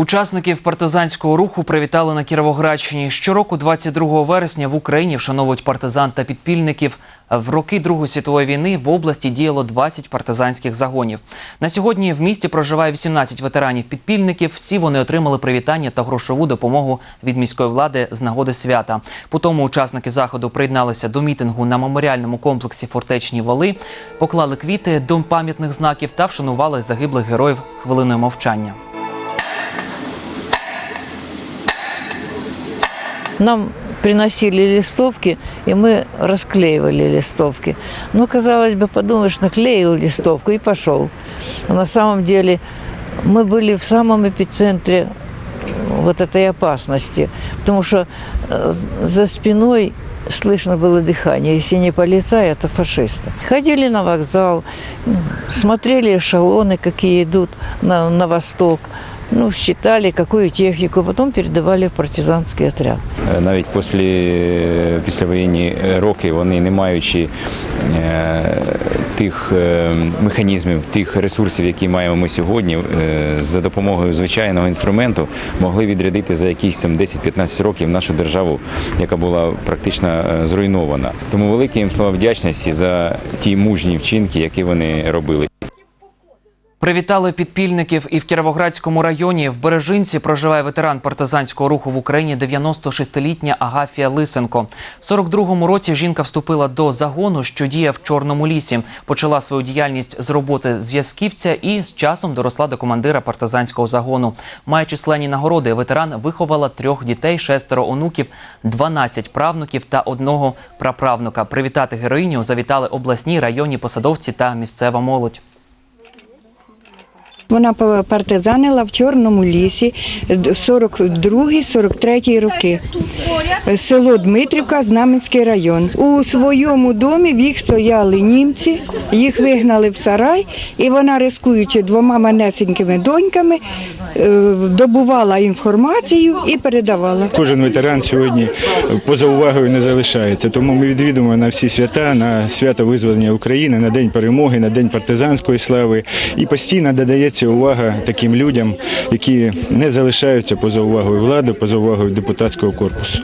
Учасників партизанського руху привітали на Кіровоградщині. Щороку, 22 вересня, в Україні вшановують партизан та підпільників. В роки Другої світової війни в області діяло 20 партизанських загонів. На сьогодні в місті проживає 18 ветеранів-підпільників. Всі вони отримали привітання та грошову допомогу від міської влади з нагоди свята. По тому учасники заходу приєдналися до мітингу на меморіальному комплексі Фортечні Вали, поклали квіти до пам'ятних знаків та вшанували загиблих героїв хвилиною мовчання. Нам приносили листовки, и мы расклеивали листовки. Ну, казалось бы, подумаешь, наклеил листовку и пошел. Но на самом деле мы были в самом эпицентре вот этой опасности, потому что э, за спиной слышно было дыхание. Если не полицай, это фашисты. Ходили на вокзал, смотрели эшелоны, какие идут на, на восток, ну, считали, какую технику, потом передавали в партизанский отряд. Е, навіть після, післявоєнні роки вони, не маючи е, тих е, механізмів, тих ресурсів, які маємо ми сьогодні, е, за допомогою звичайного інструменту могли відрядити за якісь там 10-15 років нашу державу, яка була практично е, зруйнована. Тому велике їм слова вдячності за ті мужні вчинки, які вони робили. Привітали підпільників і в Кіровоградському районі. В Бережинці проживає ветеран партизанського руху в Україні 96-літня Агафія Лисенко. В 42-му році жінка вступила до загону, що діє в Чорному лісі. Почала свою діяльність з роботи зв'язківця і з часом доросла до командира партизанського загону. Має численні нагороди. Ветеран виховала трьох дітей, шестеро онуків, 12 правнуків та одного праправнука. Привітати героїню завітали обласні районні посадовці та місцева молодь. Вона партизанила в Чорному лісі 42-43 роки. Село Дмитрівка, Знаменський район. У своєму домі в їх стояли німці, їх вигнали в сарай, і вона, рискуючи двома манесенькими доньками, е, добувала інформацію і передавала. Кожен ветеран сьогодні поза увагою не залишається. Тому ми відвідуємо на всі свята, на свято визволення України, на День перемоги, на День партизанської слави. І постійно додається увага таким людям, які не залишаються поза увагою влади, поза увагою депутатського корпусу.